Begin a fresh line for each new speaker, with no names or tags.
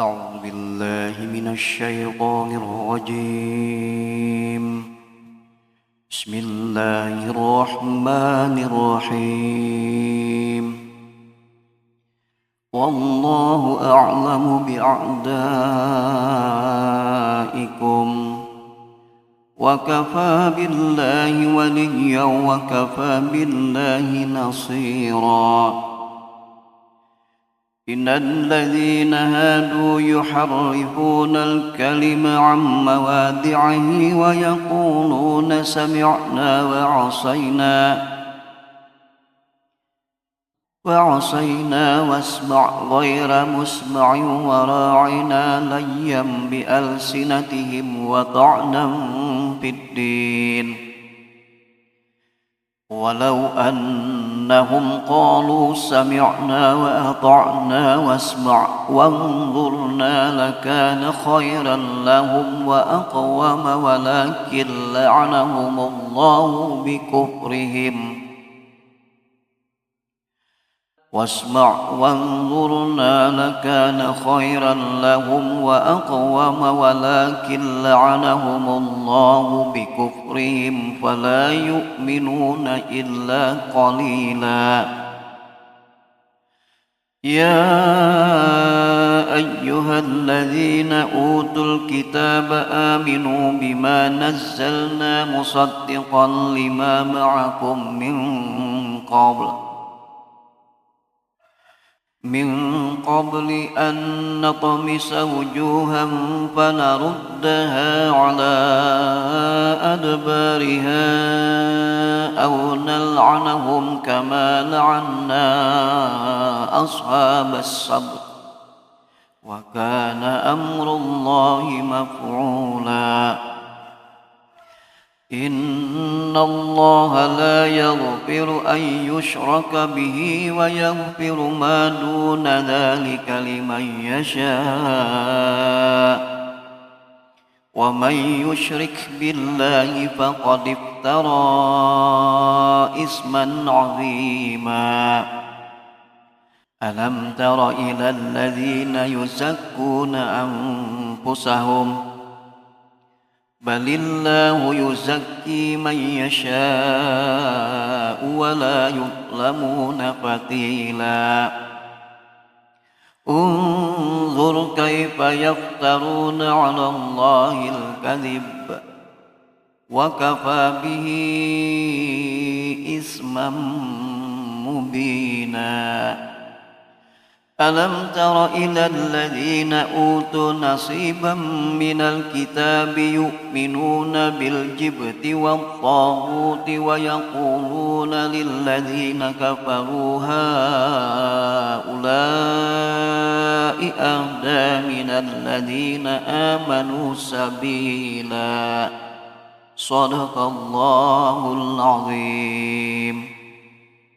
أعوذ بالله من الشيطان الرجيم. بسم الله الرحمن الرحيم. والله أعلم بأعدائكم. وكفى بالله وليا وكفى بالله نصيراً. إن الذين هادوا يحرفون الكلم عن موادعه ويقولون سمعنا وعصينا وعصينا واسمع غير مسمع وراعنا ليا بألسنتهم وطعنا في الدين. ولو أنهم قالوا سمعنا وأطعنا واسمع وانظرنا لكان خيرا لهم وأقوم ولكن لعنهم الله بكفرهم واسمع وانظرنا لكان خيرا لهم وأقوم ولكن لعنهم الله بكفرهم فلا يؤمنون إلا قليلا. يا أيها الذين أوتوا الكتاب آمنوا بما نزلنا مصدقا لما معكم من قبل. من قبل أن نطمس وجوها فنردها على أدبارها أو نلعنهم كما لعنا أصحاب الصبر وكان أمر الله مفعولا. إن الله لا يغفر أن يشرك به ويغفر ما دون ذلك لمن يشاء ومن يشرك بالله فقد افترى إثما عظيما ألم تر إلى الذين يزكون أنفسهم ؟ بل الله يزكي من يشاء ولا يظلمون فتيلا انظر كيف يفترون على الله الكذب وكفى به إثما مبينا ألم تر إلى الذين أوتوا نصيبا من الكتاب يؤمنون بالجبت والطاغوت ويقولون للذين كفروا هؤلاء أهدى من الذين آمنوا سبيلا. صدق الله العظيم.